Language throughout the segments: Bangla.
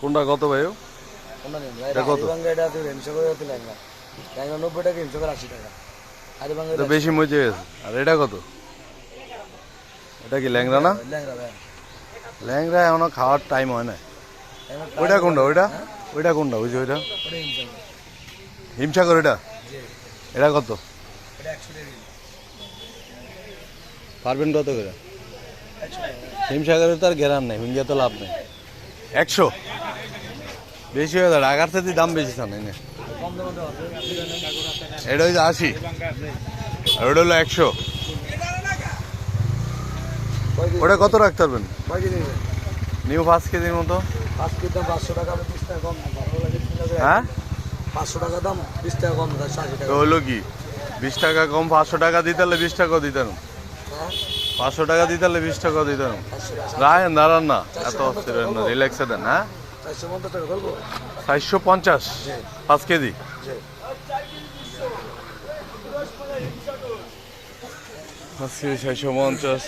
কোনটা কত ভাই? বেশি মজে গেছে আর এটা কত? এটা কি ল্যাংরা না? ল্যাংরা এখনও খাওয়ার টাইম হয় না ওইটা কোনটা ওইটা? ওইটা কোনটা ওই যে ওইটা হিমসাগর। এটা? এটা কত। পারবেন কত করে? হিমসাগরের তো আর গেরান নেই হুঙ্গিয়া তো লাভ নেই। একশো? বেশি হয়ে যায় আগার থেকে দাম বেশি জানে না। কম দামে এটা হচ্ছে আশি। ওটা হলো একশো। ওটা কত রাখতে পারবেন? নিউ পাঁচ কেজির মতো? হ্যাঁ? পাঁচশো টাকা দাম বিশ টাকা কম হলো কি? বিশ টাকা কম, পাঁচশো টাকা দিতে হলে বিশ টাকা দিতে পাঁচশো টাকা দিতে হলে বিশ টাকা দিতে না পাঁচশো টাকা রায়েন দাঁড়ান না। এত অস্থির না, রিল্যাক্সে দেন হ্যাঁ? চারশো পঞ্চাশ। টাকা করব চারশো পঞ্চাশ পাঁচ কেজি পাঁচ কেজি পঞ্চাশ।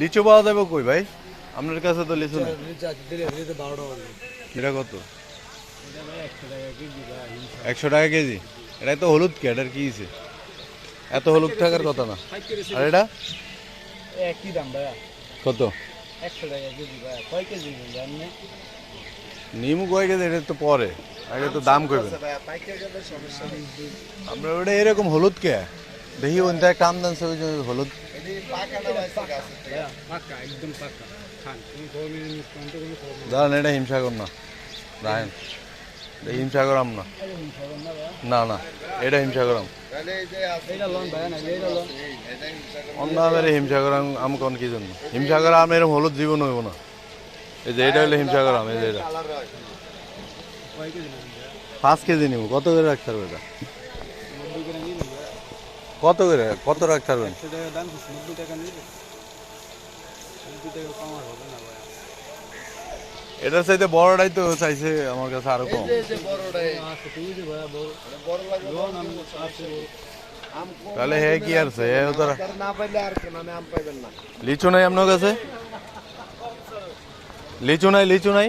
লিচু পাওয়া যাবে কই ভাই? আপনার কাছে তো লিচু। এটা কত? একশো টাকা কেজি। এটা তো হলুদ কে এটার কি এত হলুদ থাকার কথা না। আর এটা? একই দাম ভাইয়া। কত? একশো টাকা কেজি ভাইয়া কয় কেজি জানেন? নিমু কয় কেজি? এটা তো পরে। আগে তো দাম কইবেন। ভাইয়া পাইকারি দামের সমস্যা নেই। আমরা ওটা এরকম হলুদ কে? দেখি ওইটা একটা আমদান সে ওই যে হলুদ দাঁড়ান এটা হিমসাগর না। রায়ন এটা হিমসাগর আম না। না না এটা হিমসাগর আম। এইটা লোন ভাইয়া না এইটা লোন অন্য আমের হিমসাগর আম কোন কি জন্য হিমসাগর আম এরকম হলুদ জীবন হইব না। এই যে, এটা হলো হিমসাগর এই যে এটা। পাঁচ কেজি নিব, কত করে রাখতে পারবে এটা? কত করে, কত রাখতে পারবেন? টাকা টাকা নিয়ে টাকা কম হবে না এটার চাইতে বড়টাই তো চাইছে আমার কাছে আরও কম। তাহলে হে কি আর না লিচু নাই আপনার কাছে? লিচু নাই লিচু নাই?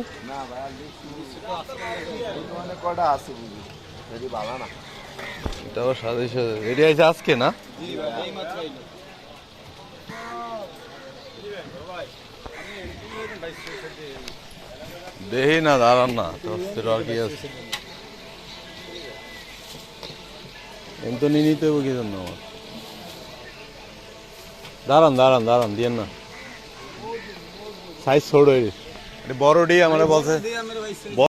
এটাও সাথে সাথে এটি আছে আজকে না? ভাই দেখি না দাঁড়ান না তোর আর কি আছে? এমনি নিয়ে নিতে হবে কি জন্য আমার? দাঁড়ান দাঁড়ান দাঁড়ান দিয়েন না। সাইজ ছোট বড় ডি আমার বলছে।